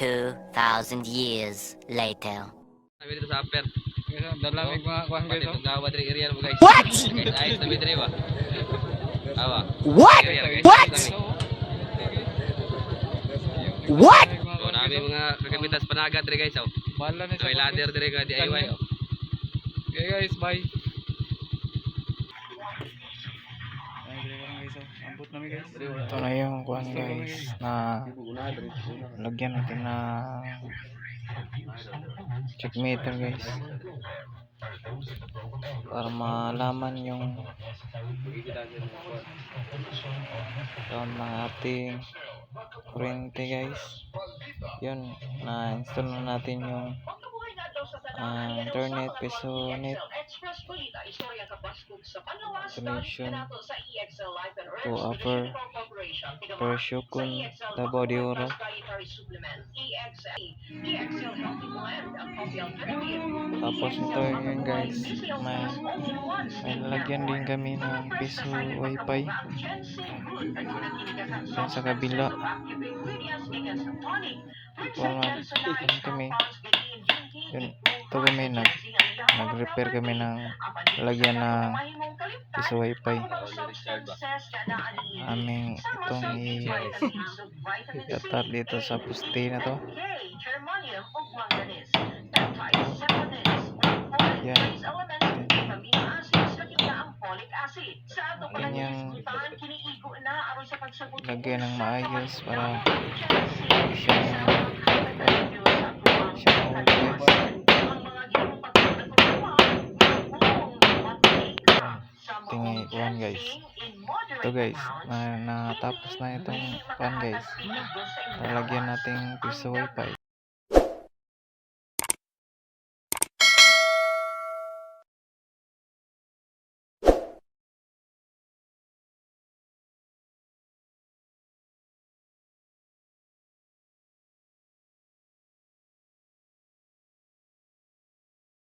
2,000 years later. Sabi dito sa upper. Guys, ang dalamig mga kuhan guys. Pati itong gawa diri area mo guys. What? Guys, ayos na bidri ba? Awa. What? Area, guys. What? Ayos na, guys. What? So, nami mga kagamitas panagat diri guys. Bahala na So, may ladder diri ka DIY. Okay guys, bye. Ito na yung kuhan guys na lagyan natin na check meter guys para malaman yung yung mga ating kurente guys. Yun na install na natin yung internet peso net. Connection to upper presyo kun Davao de Oro tapos ito yun guys? May may lalagyan din kami ng piso wifi. yan sa kabila wala yun kami. Yun ito kami nag nag repair kami ng lalagyan ng piso wifi. Aming itong i i-attach dito sa poste na to. Yan. Kanyang lagyan ng maayos para siya tingi kuhan guys. ito guys na natapos na itong kuhan guys. lalagyan natin piso wifi